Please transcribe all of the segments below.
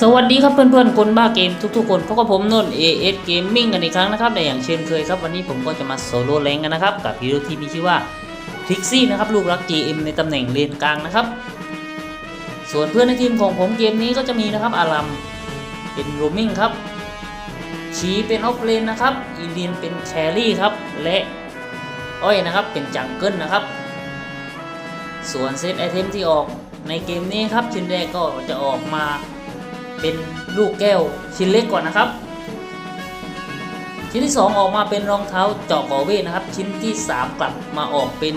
สวัสดีครับเพื่อนๆคนบ้าเกมทุกๆคนพบกับผมนนท์ AS Gaming กันอีกครั้งนะครับแต่อย่างเช่นเคยครับวันนี้ผมก็จะมาโซโล่แรงกันนะครับ กับฮีโร่ที่มีชื่อว่าพิกซี่นะครับลูกรัก GM ในตำแหน่งเลนกลางนะครับ ส่วนเพื่อนในทีมของผมเกมนี้ก็จะมีนะครับอารัมเป็นโรมิงครับชีเป็นออฟเลนนะครับอีเลียนเป็นแครี่ครับและอ้อยนะครับเป็นจังเกิลนะครับ ส่วนเซตไอเทมที่ออกในเกมนี้ครับชิ้นแรกก็จะออกมา เป็นลูกแก้วชิ้นเล็กก่อนนะครับ ชิ้นที่ 2 ออกมาเป็นรองเท้าเจาะกอเวทนะครับ ชิ้นที่ 3 กลับมาออกเป็น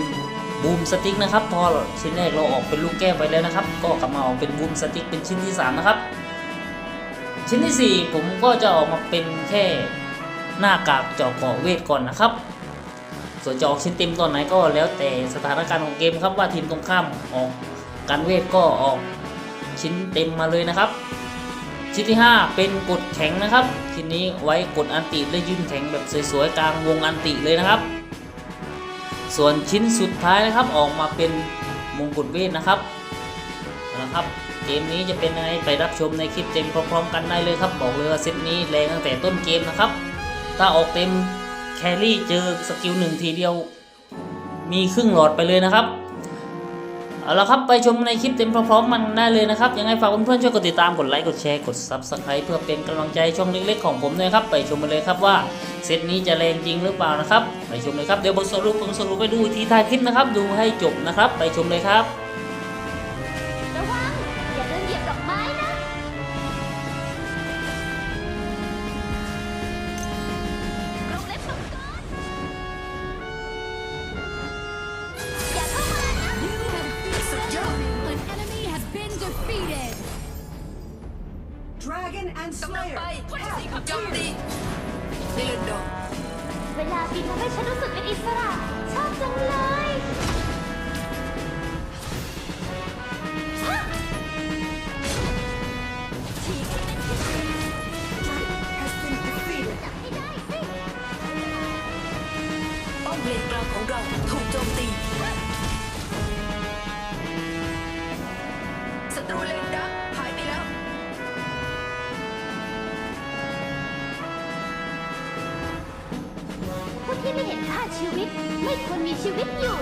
บูมสติ๊กนะครับพอชิ้นแรกเราออกเป็นลูกแก้วไปแล้วนะครับ ก็กลับมาออกเป็นบูมสติ๊กเป็นชิ้นที่ 3 นะครับ ชิ้นที่ 4 ผมก็จะออกมาเป็นแค่หน้ากากเจาะกอเวทก่อนนะครับส่วนจะออกชิ้นเต็มตอนไหนก็แล้วแต่สถานการณ์ของเกมครับว่าทีมตรงข้ามออกการเวทก็ออกชิ้นเต็มมาเลยนะครับ ชิ้นที่ 5 เป็นกดแข็งนะครับ ชิ้นนี้ไว้กดอันติและยืนแข็งแบบสวยๆกลางวงอันติเลยนะครับ ส่วนชิ้นสุดท้ายนะครับออกมาเป็นมงกุฎเวทนะครับนะครับเกมนี้จะเป็นยังไงไปรับชมในคลิปเต็มพร้อมๆกันได้เลยครับบอกเลยว่าเซตนี้แรงตั้งแต่ต้นเกมนะครับ ถ้าออกเต็มแครี่เจอสกิลหนึ่งทีเดียว มีครึ่งหลอดไปเลยนะครับ เอาละครับไปชมในคลิปเต็มพร้อมๆมันได้เลยนะครับ ยังไงฝากเพื่อนๆช่วยกดติดตามกดไลค์กดแชร์กด Subscribe เพื่อเป็นกำลังใจช่องเล็กๆของผมด้วยครับ ไปชมกันเลยครับว่าเซตนี้จะแรงจริงหรือเปล่านะครับ ไปชมเลยครับเดี๋ยวบทสรุปผมสรุปไปดูทีท้ายคลิปนะครับ ดูให้จบนะครับ ไปชมเลยครับ กำลัง Slayer ไป have โจมตี appeared. ลิลโดเวลาบินทำให้ฉันรู้สึกเป็นอิสระ ชอบจังเลยฮะ Has been defeated. จับให้ได้สิป้อมเลนกลางของเราถูกโจมตี ไม่เห็นค่าชีวิต ไม่ควรมีชีวิตอยู่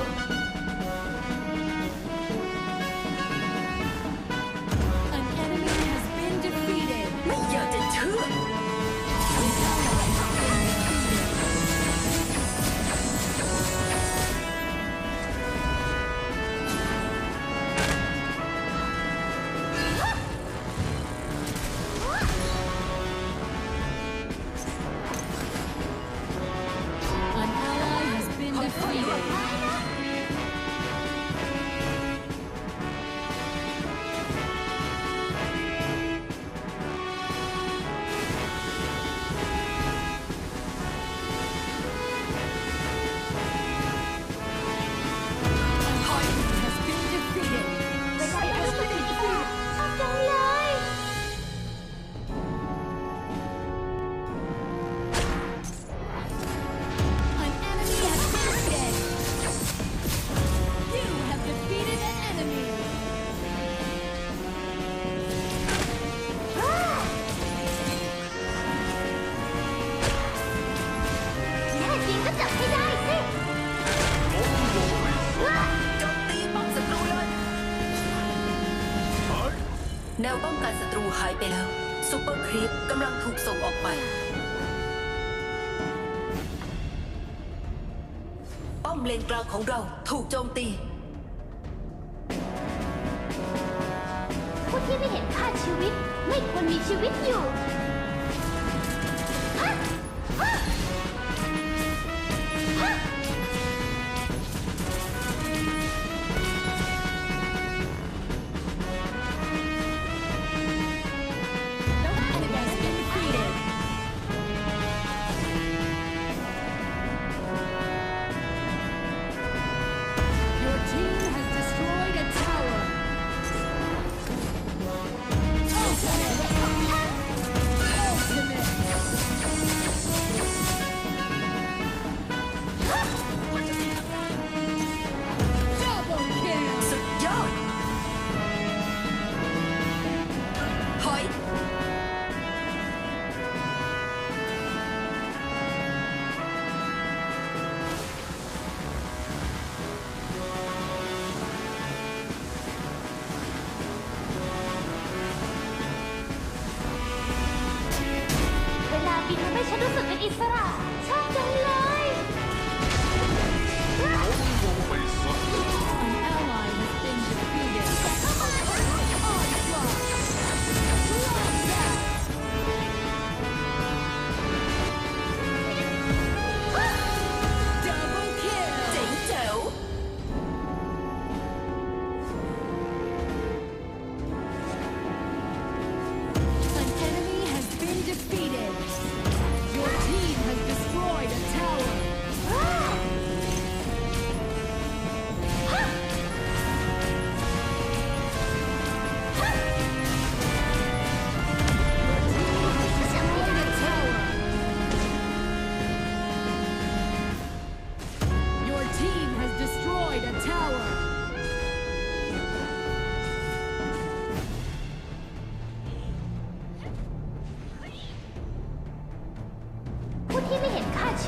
แนวป้องกันศัตรูหายไปแล้วซูเปอร์ครีปกำลังถูกส่งออกไป ป้อมเลนกลางของเราถูกโจมตี ผู้ที่ไม่เห็นค่าชีวิต ไม่ควรมีชีวิตอยู่ ทำให้ฉันรู้สึกเป็นอิสระชอบจังเลย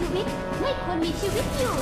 ชีวิต ไม่ควรมีชีวิตอยู่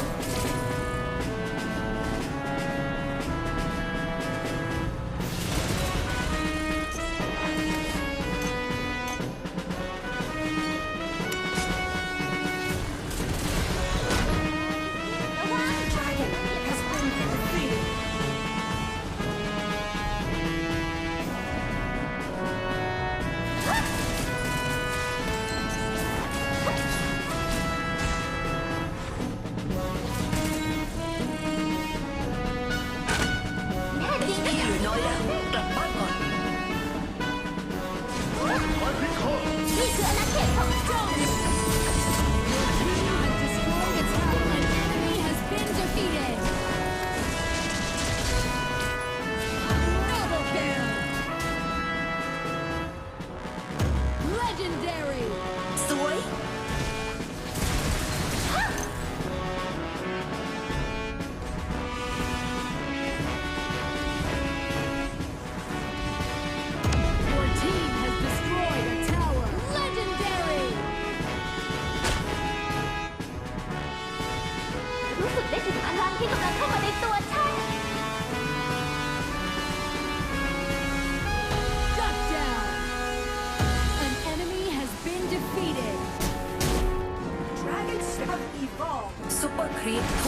a tower. Legendary. รู้สึกได้ถึงพลังที่กำลังเข้ามาในตัวฉัน ซุ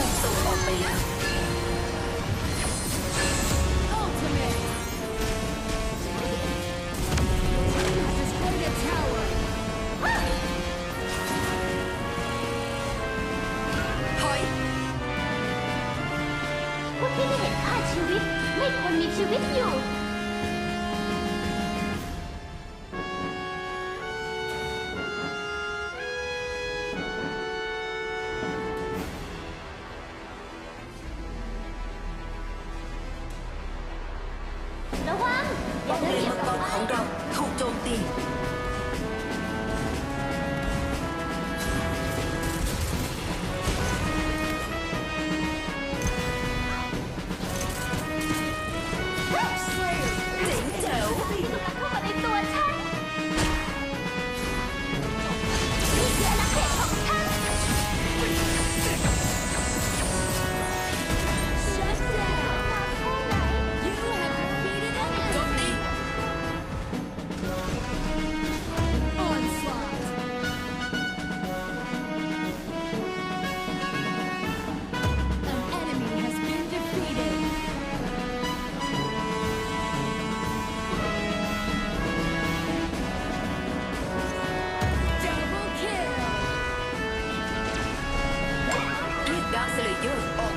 ถู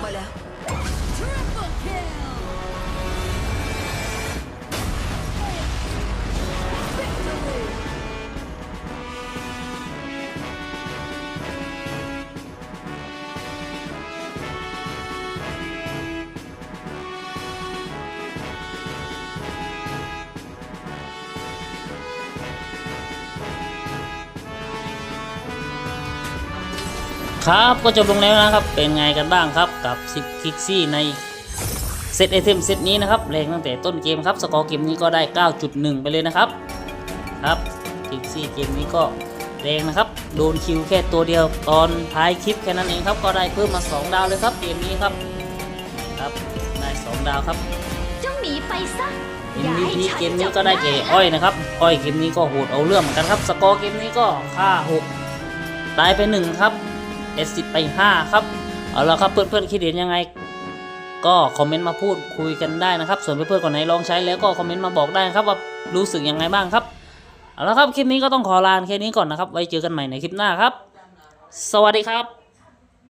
อ ครับก็จบลงแล้วนะครับ เป็นไงกันบ้างครับกับ 10คิกซี่ในเซตไอเทมเซตนี้นะครับแรงตั้งแต่ต้นเกมครับ สกอร์เกมนี้ก็ได้ 9.1 ไปเลยนะครับ ครับคิกซี่เกมนี้ก็แรงนะครับ โดนคิวแค่ตัวเดียวตอนท้ายคลิปแค่นั้นเองครับ ก็ได้เพิ่มมา 2 ดาวเลยครับ เกมนี้ครับ ครับ ได้ 2 ดาวครับเจ้าหมีไปซะอย่าให้ MVP ฉันเกมนี้จับก็ได้แก่หน้าอ้อยนะครับ อ้อยเกมนี้ก็โหดเอาเรื่องเหมือนกันครับ สกอร์เกมนี้ก็ค่า6ตายไปหนึ่งครับ เอซิดไปห้าครับ เอาละครับเพื่อนๆคิดเห็นยังไง ก็คอมเมนต์มาพูดคุยกันได้นะครับ ส่วนเพื่อนๆคนไหนลองใช้แล้วก็คอมเมนต์มาบอกได้ครับว่ารู้สึกยังไงบ้างครับ เอาละครับคลิปนี้ก็ต้องขอลาแค่นี้ก่อนนะครับ ไว้เจอกันใหม่ในคลิปหน้าครับ สวัสดีครับ